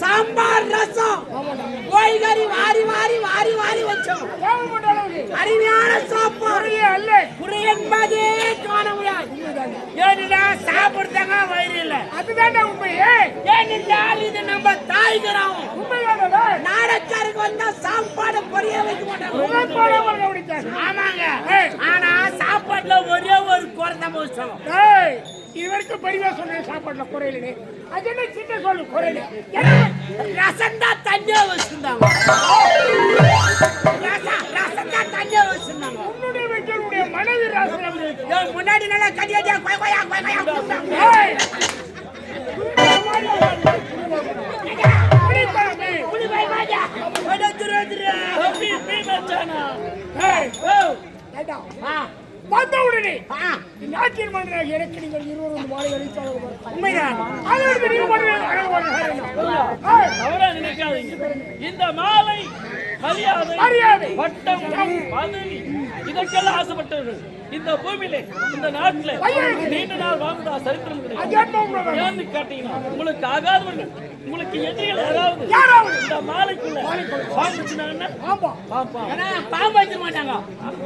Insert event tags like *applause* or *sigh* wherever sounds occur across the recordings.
சாம்பார் ரசம். கோய்கறி வாரி வாரி வாரி வாரி வச்சோம். அருமையான சாப்பாடு. அல்ல. குறை என்பதே காண முடியாது. ஏன்னா சாப்பிடுறதாங்க வயிறு இல்லை. அதுதான்டா உண்மையே ஏனென்றால் இது நம்ம தாய் கிராமம் நாடக்காருக்கு வந்தா சாப்பாடு பொரிய வைக்க மாட்டாங்க. ஆமாங்க. ஆனா சாப்பாட்டுல ஒரே ஒரு குறை தான் ஏய். இது வரைக்கும் பெரியவா சொன்ன சாப்பாட்டுல குறையிலே அது என்ன சின்ன சொல்லு குறையில. ரசம் தான் தண்ணியா வச்சிருந்தாங்க. ரசம் ரசம் தான் தண்ணியா வச்சிருந்தாங்க. உன்னுடைய வைக்கலுடைய மனைவி. ஏய், முன்னாடி நல்லா கட்டி கட்டியா கொய் கொய் கொடுத்தாங்க. ஏய்! குடிப்பாங்க. புலி பாய் பாஜா ஒட திரு திரு தம்பி மீ மச்சானா ஏய், ஓ ஏண்டா, ஆ வந்த உடனே ஆ நாட்டின் மன்னராக எனக்கு நீங்கள் இருவர் வந்து உண்மைதான் அதற்கு நீங்கள் தவறா நினைக்காதீங்க. இந்த மாலை மரியாதை மரியாதை. வட்டம் பதவி இதற்கெல்லாம் ஆசைப்பட்டவர்கள். இந்த பூமியிலே இந்த நாட்டிலே நீண்ட நாள் வாழ்ந்தா சரித்திரம் கிடையாது கேட்டீங்கன்னா உங்களுக்கு ஆகாதவர்கள் உங்களுக்கு எதிரிகள் யாராவது யாராவது? இந்த மாலைக்குள்ள ஆமா. பாப்பா. ஏன்னா பாம்பு வைக்க மாட்டாங்க.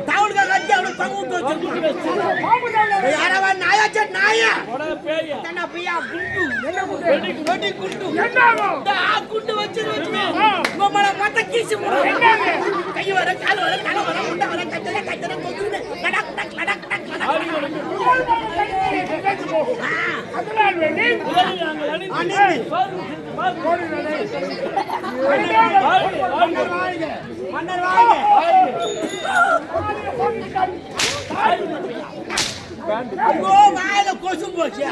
தவளுக்கா கட்டி அவளுக்கு பங்கு விட்டு வச்சிருக்கோம். பாம்பு தான்? இல்லை. யாரவா? நாயாச்சா நாயா? உட பேயா. தன்னா பியா குண்டு. என்ன குண்டு? வெடி குண்டு. என்ன? இந்த ஆ குண்டு வச்சிரு வச்சுமே ஆ. உம்மள மத்த கீசி என்னது? கை வர கால் வர தலை வர முண்டை வர கட்டல கட்டல கொக்குது லடக் டக் லடக். டக். அதனால் வேண்டி. மன்னர் வாங்க வாயில கொசு போச்சு.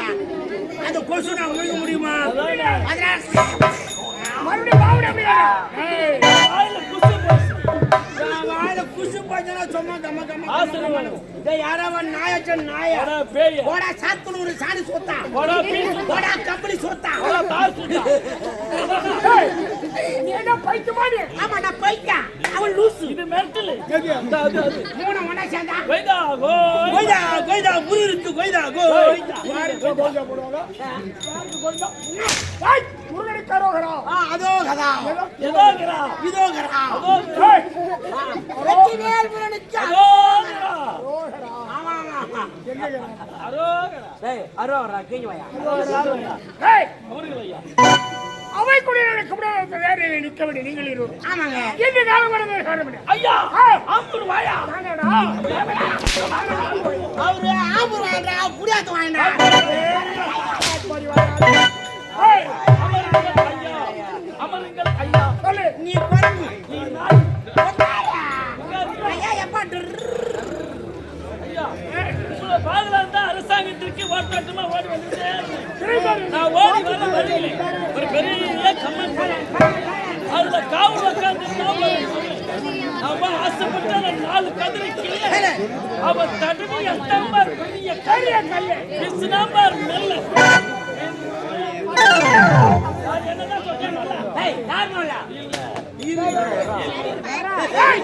அந்த கொசு நான் விழுங்க முடியுமா அதனால மறுபடியும் வாயில குசு போச்சுன்னா சும்மா கம்ம கம்ம ஆசீர்வாதம். டேய் யாரவன் நாயாச்சன் நாயா. பேயா. போடா சாத்துனூரு சாணி சொத்தா. பீசு போடா கம்பளி சொத்தா. உட தார் சுத்தா. ஏய், நீ என்ன பைத்தியமா நீ? ஆமா நான் போய்ட்டா அவன் லூசு. இது அது அது. மூணு ஒண்ணா சேர்ந்தா? Qaeda Qaeda. கொய்தா கொய்தா போடுவாங்க? ஆ அதோ கதா முருகனுக்கு அரோகரா. அவை குடியினருக்கு முன்னாடி வேலையில் நிற்க வேண்டிய நீங்கள் இருவரும். ஆமாங்க இந்த காலம் வரது காரணம் என்ன? ஐயா ஆ, ஆம்பூர் வாயா நானடா. அவரு ஆம்பூர் வாங்கிட்டா குடியாத்து வாங்கிட்டா ஏய், அமருங்கள் ஐயா அமருங்கள் ஐயா சொல்லு. நீ குரங்கு நீ நாய் ஐயா எப்பா டுர். ஐயா உங்களை பாதுகாத்து தான் அரசாங்கத்திற்கு ஓட்டாட்டமா ஓடி வந்துட்டே இருந்தேன். திரும்பி நான் ஓடி வர வழியிலே ஒரு பெரிய கம்மன் அதுல காவல் உட்கார்ந்து அவன் ஆசைப்பட்ட நாலு கதிரை கிளிய அவன் தடுமை அத்தம்பார் பெரிய கரிய கல்ல விசுனாம்பார் மெல்ல. என்னதான் சொன்னேன் நல்லா ஏய்.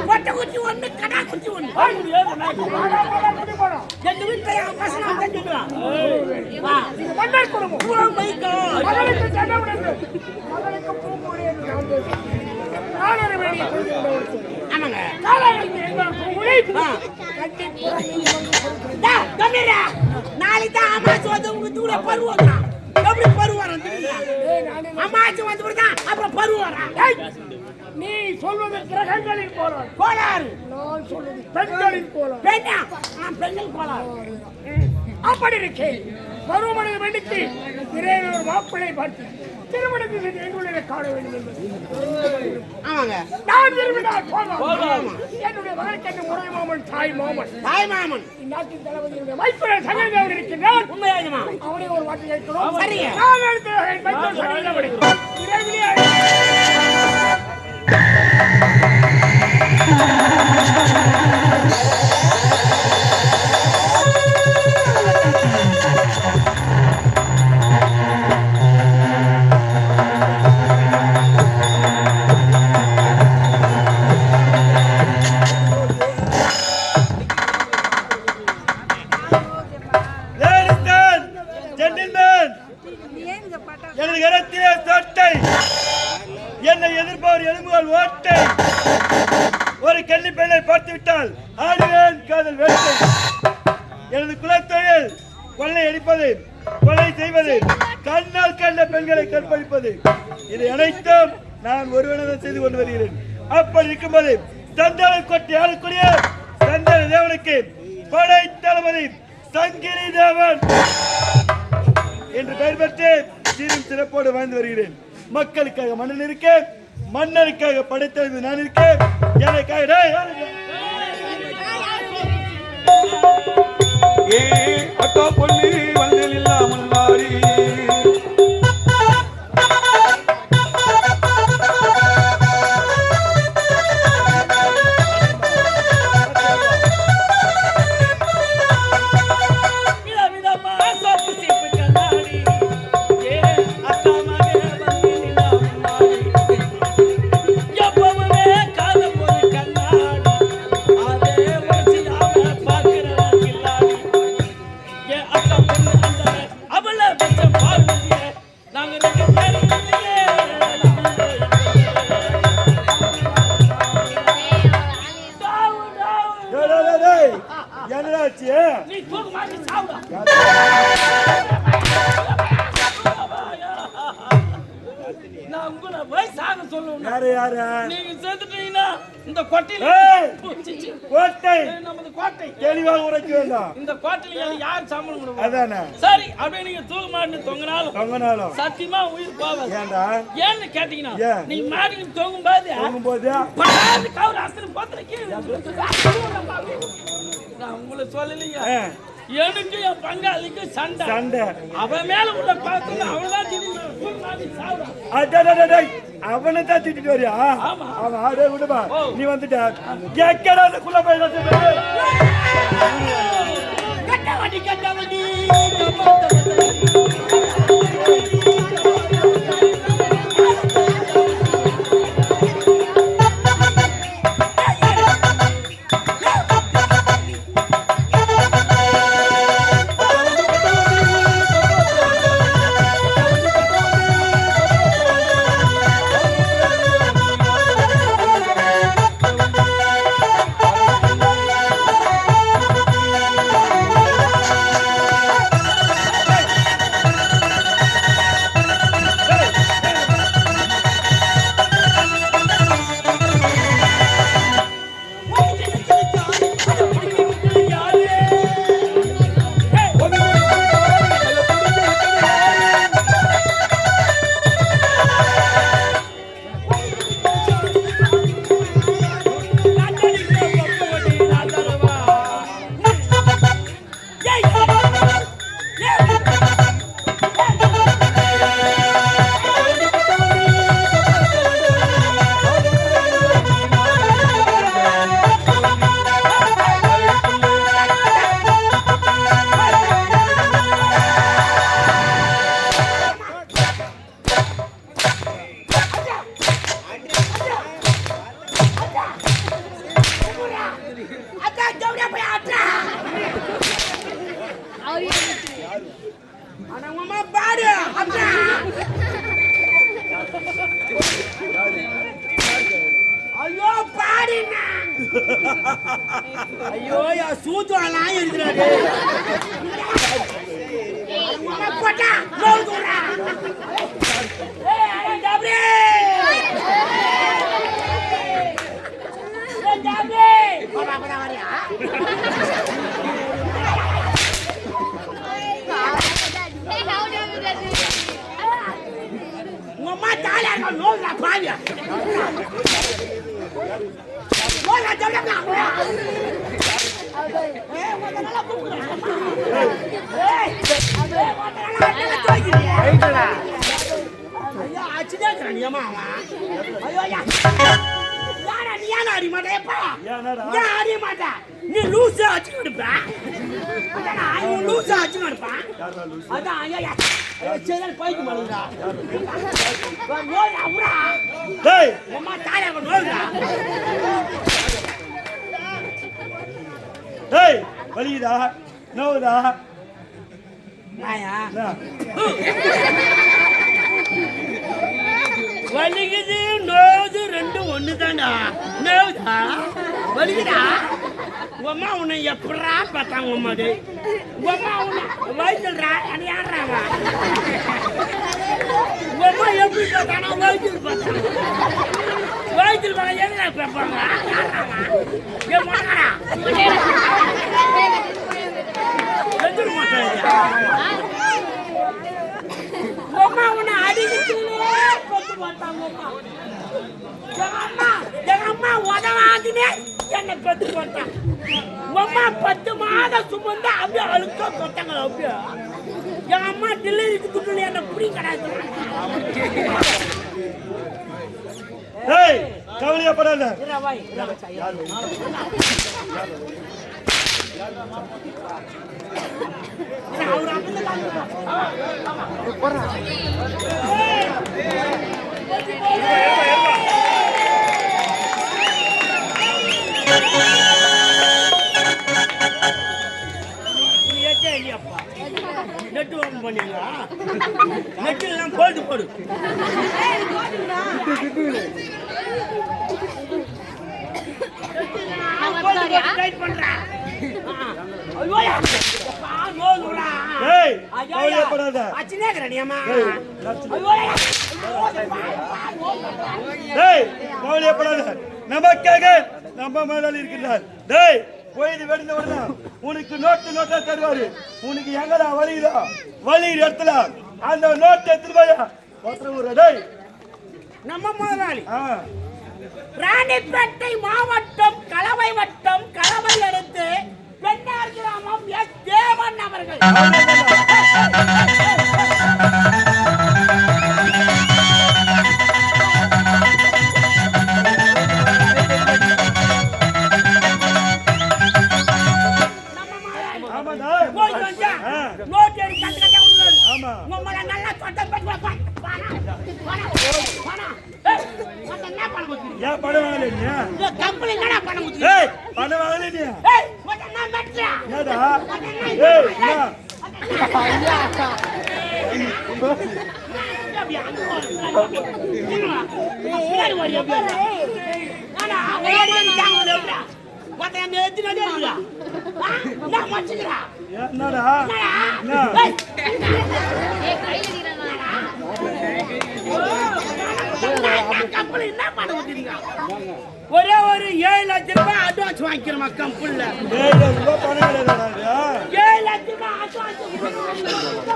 குத்து குச்சி ஒண்ணு கடா குச்சி ஒண்ணு. வாங்க எங்க வீட்டுல என் பசங்க ஆமாங்க. நாளைக்கு தான் அம்மாச்சி வந்து உங்க தூர எப்படி அம்மாச்சி வந்து அப்புறம் பருவாரம் நீ சொல்வது கிரகங்களின் கோளாறு. கோளாறு. நான் சொல்வது பெண்களின் கோளாறு. பெண்ணா? நான் பெண்கள் கோளாறு. அப்படி இருக்கேன் பருவமனை வேண்டிக்கு இறைவன் மாப்பிள்ளை பார்த்து திருமணத்தில் செய்து எங்களுடைய காண வேண்டும் என்பது ஆமாங்க. நான் விரும்பினால் போகலாம். என்னுடைய மகனுக்கு என்று முறை மாமன் தாய் மாமன்? தாய் மாமன். இந்நாட்டின் தளபதியுடைய மைத்துனர் சகோதரர் இருக்கின்றான். உண்மையாகுமா அவனை ஒரு வார்த்தை கேட்கிறோம். சரிங்க. நான் மைத்துனர் சகோதரர் விரைவிலே Thank *laughs* you. கொள்ளை அடிப்பது கொலை செய்வது கண்ணால் கண்ட பெண்களை கற்பழிப்பது. இதை அனைத்தும் நான் ஒருவனதை செய்து கொண்டு வருகிறேன். அப்படி இருக்கும்போது சந்தான கொட்டி ஆளக்கூடிய சந்தான தேவனுக்கு படை தளபதி சங்கிலி தேவன் என்று பெயர் பெற்று சீரும் சிறப்போடு வாழ்ந்து வருகிறேன். மக்களுக்காக மன்னன் இருக்க மன்னருக்காக படைத்தது நான் இருக்க எனக்காக யாரு இது? ஏன்டா? ஏன்னு கேட்டீங்கன்னா? நீங்க மாட்டிக்கு தொங்கும் போது தூங்கும்போது? படாது கவுரு அசல் பத்திர கீழே நான் உங்களை சொல்லலைங்க. எனக்கு என் பங்காளிக்கு சண்டை. சண்டை. அவன் மேல உள்ள பார்த்து அவன்தான் அவனை தான் திட்டிட்டு வரியா. அவன் ஆடே விடுமா. ஓ. நீ வந்துட்ட. எக்கடா அந்த குள்ள போய் கட்டவண்டி கட்டவண்டி உன்னை நல்லா அடிச்சு தூக்கிடுறியா? ஐயா, அடிச்சுட்டே இருக்கிறான் நீ அம்மா அவன். ஐயோ, ஐயா. யாரா நீ ஏன் அடி மாட்டே எப்பா ஏன்டா? ஏன் அடிய மாட்டா நீ லூசா அடிச்சு கொடுப்ப அதானா நோய் நோவுதா வலிக்குது நோவுது ரெண்டும் ஒண்ணுதானா? நோவுதா? வலிக்குதா? உமா உன்னை எப்படா பார்த்தாங்க உங்க அம்மா டேய் உன்னை வயிற்றுடா அது யாருறாங்க உங்க எப்படி பார்த்தானா? வயிற்றுல பார்த்தாங்க. வயிற்றுல பார்த்தா எங்க பார்ப்பாங்க ஏ என் எதிர உன்னை எங்க அம்மா எங்க அம்மா என்னை பெத்து போட்டான் அம்மா பத்து மாதம் சுமந்து அப்படியே அழுக்க போட்டாங்க அப்படியே. எங்க அம்மா டெலிவரிக்கு துட்டுல என்ன புடி கிடையாது டேய் கவலையப்படாத. அவர் அப்படி ஏத்தே நெட் ஓப்பன் பண்ணீங்களா நெட்டில் எல்லாம் போல்டு போடு. நமக்காக நம்ம மேலாளி இருக்கிறார் டேய் போயிது வெடிந்த உடனே உனக்கு நோட்டு நோட்டா தருவாரு. உனக்கு எங்கடா வலியுதோ வலியுற இடத்துல. அந்த நோட்டை எடுத்துட்டு போயா. ஒருத்தர் ஒரு டேய். நம்ம முதலாளி. ராணிப்பேட்டை மாவட்டம் கலவை வட்டம் கலவை அடுத்து பெண்ணார் கிராமம் எஸ். தேவன் அவர்கள். உங்களை நல்லா தொட்டை பட்டு வா, பா, வாடா, வாடா, வாடா. ஏய், உன்னை என்ன பண்ண முடியும்? ஏன் பணம் வாங்கல நீ கம்பெனி என்னடா பண்ண முடியும்? ஏய் பணம் வாங்கல நீ ஏய், உன்னை என்ன மெட்றா? ஏடா ஏய்? என்ன? பின்னாடி வாடி, அப்படியே. ஏடா, அவன் ஏறி தாங்க எப்படியா? ஒருத்தன் என்னை? என்னடா? என்ன பண்ண முடியுங்க? ஒரே ஒரு ஏழு லட்சம் ரூபாய் அட்வான்ஸ் வாங்கிக்கிறோமா கம்பெனில பணம் கிடையாதுடா இது. ஏழு லட்சம் ரூபாய் அட்வான்ஸ்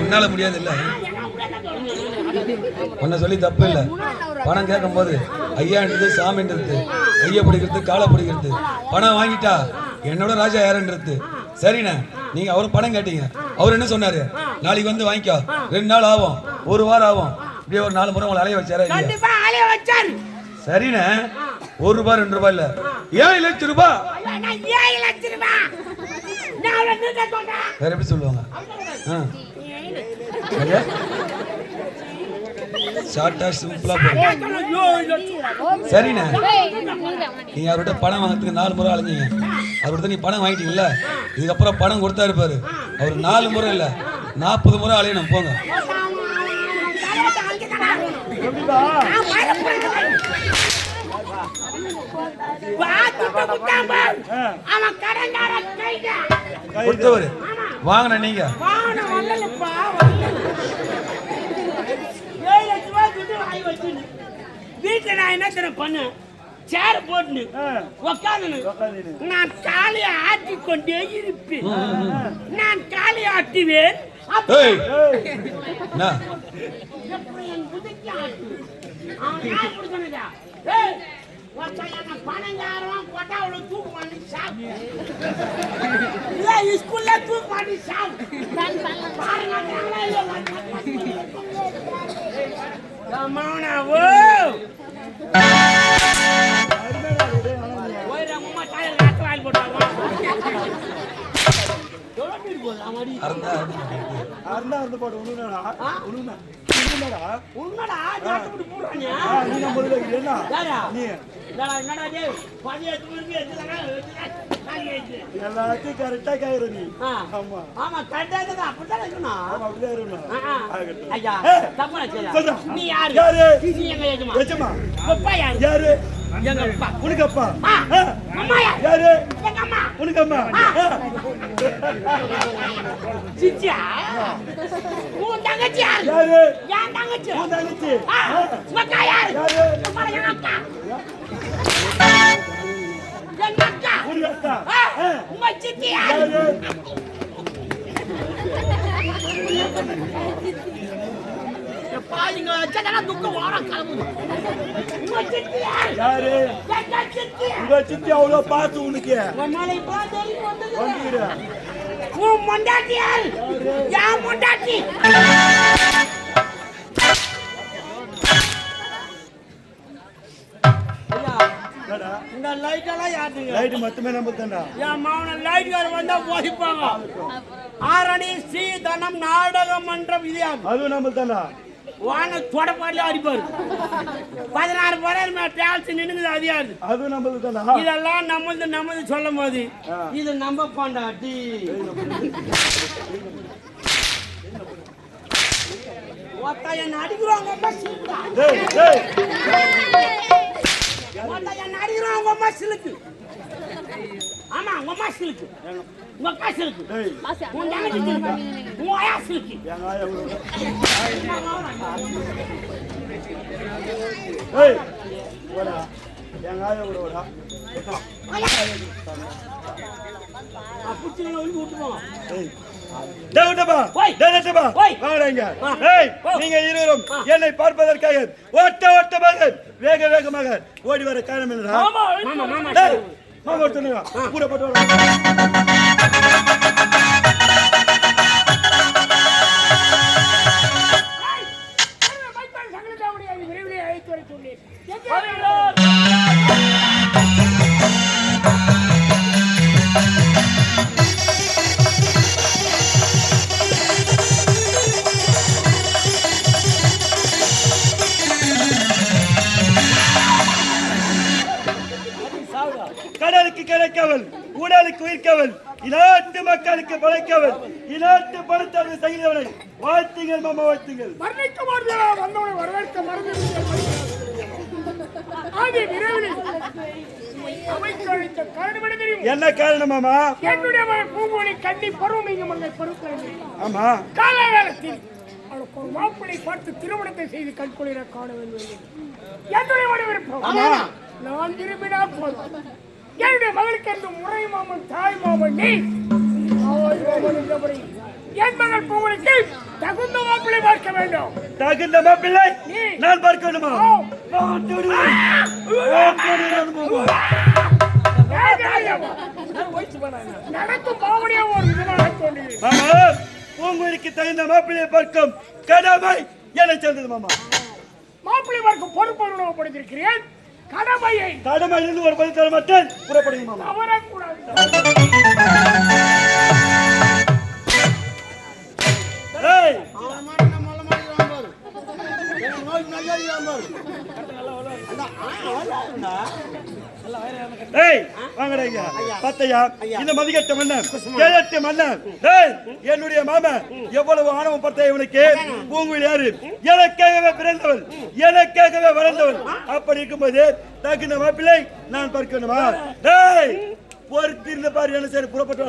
உன்னால முடியாது இல்ல உன்னை சொல்லி தப்பு இல்ல. பணம் கேட்கும் போது ஐயான்றது சாமின்றது ஐயா பிடிக்கிறது காலை பிடிக்கிறது. பணம் வாங்கிட்டா என்னோட ராஜா யாருன்றது. சரிண்ணே நீங்க அவரு பணம் கேட்டீங்க. அவர் என்ன சொன்னாரு? நாளைக்கு வந்து வாங்கிக்கோ. ரெண்டு நாள் ஆகும். ஒரு வாரம் ஆகும். இப்படியே ஒரு நாலு முறை உங்களை அலைய வச்சாரா கண்டிப்பா ஆளே வச்சாரு. சரிண்ணே. ஒரு ரூபாய் ரெண்டு ரூபாய் இல்ல. ஏழு லட்சம் ரூபாய் ஏழு லட்சம் ரூபாய் வேற எப்படி சொல்லுவாங்க? ஷார்ட்டா சிம்பிளா சரிண்ணே. நீங்க அவர்கிட்ட பணம் வாங்குறதுக்கு நாலு முறை அலைஞ்சீங்க. அவர்கிட்ட நீ பணம் வாங்கிட்டீங்கல்ல? இதுக்கப்புறம் பணம் கொடுத்தா இருப்பாரு அவர் நாலு முறை இல்ல. நாற்பது முறை அலையணும் போங்க. கொடுத்தவரு வாங்கின நீங்க. வீட்டுல நான் என்ன பண்ணேன்? சேர. உக்காந்துன்னு உக்காந்துன்னு. நான் காலை ஆட்டி கொண்டே இருப்பேன் நான் காலை ஆட்டுவேன். பணங்காரம் கொட்டா அவ்வளோ தூக்கு பண்ணி சாப்பிட்டு இல்ல ஸ்கூல்ல தூக்கு பண்ணி சாப்பிட்டு பாருங்க அறந்தா அருந்தா இருந்து போடு, உண்மைதானா? உண்மை. உண்மைதானா? உண்மைடா நாட்டுப்படி போடுறாங்க ஆ, நீ நம்ம? யாரா? நீ. என்னடா என்னடா டேய் எல்லாத்தையும் கரெக்டா கேக்குற நீ. ஆமா. ஆமா கரெக்டா இருக்குது? அப்படிதான் இருக்கணும். அப்படிதான். ஐயா தப்பா. நீ யாரு? யாரு? எங்க எஜமா? எஜமா, அப்பா யாரு? யாரு? எங்க அப்பா? உனக்கு அப்பா. அம்மா யாரு? எங்க அம்மா? உனக்கு அம்மா. சிச்சியா? உன் தங்கச்சி யாரு? யாரு? என் தங்கச்சி. உன் தங்கச்சி. அக்கா யாரு? யாரு? அம்மா, எங்க அக்கா? எங்க அக்கா? உனக்கு அக்கா. உங்க சித்தி யாரு? யாரு? எப்பா, இங்க வச்சதெல்லாம் துக்கம் ஓரம் கிளம்புது. யாரு? யாரு? உங்க சித்தி அவ்வளவு பார்த்து உனக்கு. உன் பொண்டாட்டி யாரு? ஐயா, என்னடா? இந்த லைட் எல்லாம் யாருங்க லைட் மொத்தமே நம்ம தான்டா என் மாவன லைட்கார வந்தா போதிப்பாங்க. ஆரணி ஸ்ரீ தனம் நாடக மன்றம் இது யாரு? அதுவும் நம்ம தான்டா வான தொடப்பாடில அடிப்பாரு. பதினாறு பேர் டிராவல்ஸ் நின்னுக்குது அது யாரு அதுவும் நம்மளுக்கு இதெல்லாம் நம்மது நம்மது சொல்லும் போது. இது நம்ம பாண்டாட்டி. என்ன அடிக்கிறாங்க என்ன அடிக்கிறாங்க சிலுக்கு. ஆமா உங்க அம்மா சிலுக்கு உங்க அக்கா சிலுக்கு உன் தங்கச்சி சிலுக்கு உங்க ஆயா சிலுக்கு. என்னை பார்ப்பதற்காக ஓட்ட ஓட்டமாக வேக வேகமாக ஓடி வர காரணம் என்னடா? மாமா மாமா டேய் மாமா ஒருத்தனுங்க கூட போட்டு படைக்கவள் இநாட்டு படுத்தது செய்தவனை வாழ்த்துங்கள் மாமா வாழ்த்துங்கள். மரணிக்க மாட்டேன் வந்தவனை வரவேற்க மறந்து ஆதி விரைவில் காரணம் என்ன தெரியும் என்ன காரணம் மாமா? என்னுடைய மகன் பூங்கோணி கண்ணி பருவம் ஆமா. காலகாலத்தில் அவளுக்கு ஒரு மாப்பிளை பார்த்து திருமணத்தை செய்து கண்குளிர காண வேண்டும். என்னுடைய விருப்பம். நான் விரும்பினா போதும். என்னுடைய மகளுக்கு முறை மாமன் தாய் மாமன் நீ என் மகள் பூங்குழிக்கு தகுந்த மாப்பிளை பார்க்க வேண்டும். தகுந்த மாப்பிள்ளை. நான் பார்க்க வேண்டுமா. நடக்கும் பாவனையா ஒரு விதமாக பூங்குயிலுக்கு தகுந்த மாப்பிள்ளையை பார்க்கும் கடமை என்னை சேர்ந்தது மாமா. மாப்பிளை பார்க்கும் பொறுப்பு உணவுப்படுத்திருக்கிறேன் கடமையை கடமை இருந்து ஒரு பதில் தர மாட்டேன். புறப்படுங்க மாமா. இந்த மதிக்கட்ட மன்னன் கேழட்டு மன்னன். என்னுடைய மாமன் எவ்வளவு ஆணவம் பார்த்த இவனுக்கு? பூங்குயில் யாரு எனக்காகவே பிறந்தவள் எனக்காகவே வளர்ந்தவள். அப்படி இருக்கும்போது தகுந்த மாப்பிள்ளை நான் பார்க்க வேண்டுமா ஏய் பொறுத்திருந்த பாரு என்ன சரி புறப்பட்டு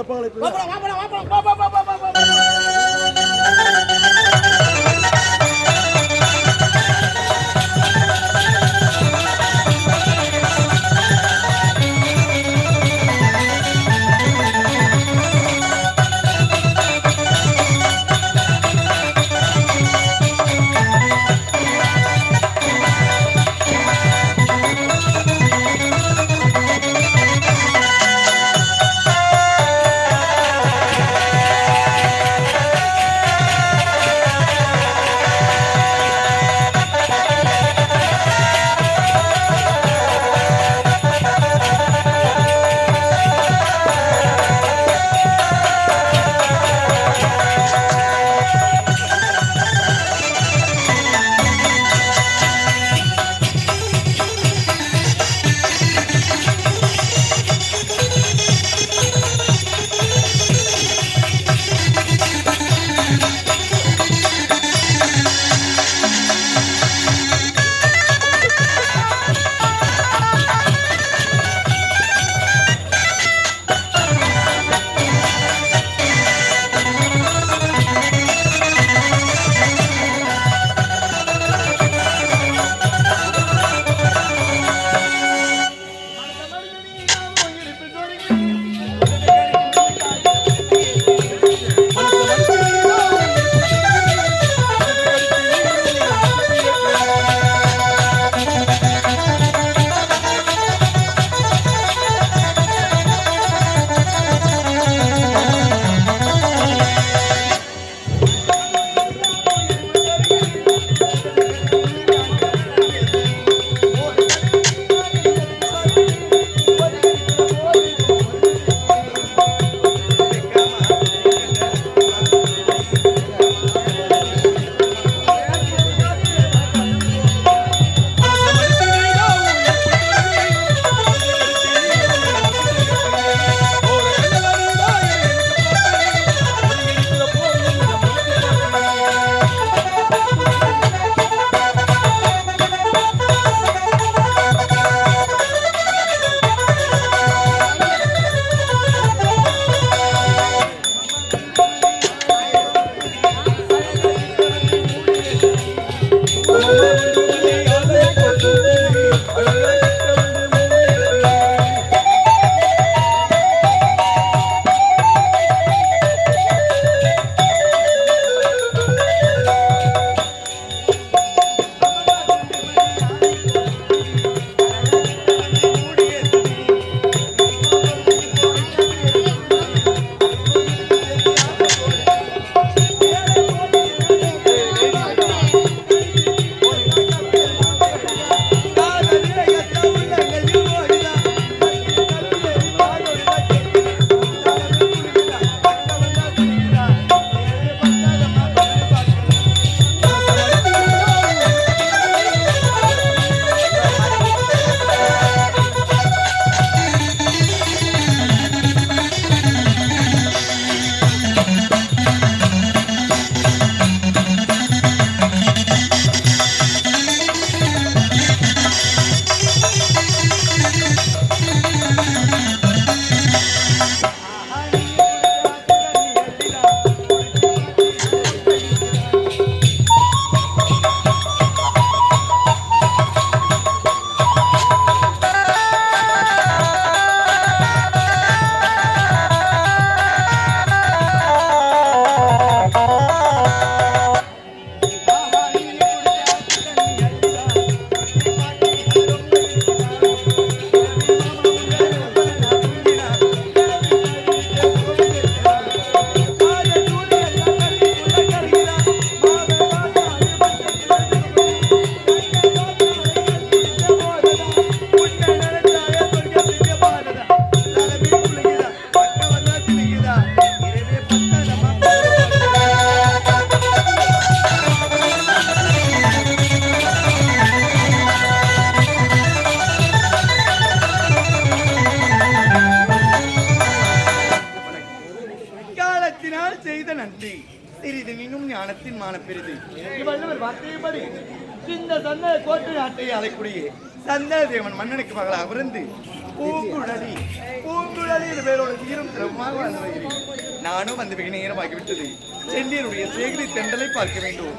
தெண்டியருடைய சேகரி தெண்டலை பார்க்க வேண்டும்.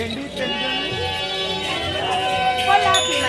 ஏண்டி தெண்டல்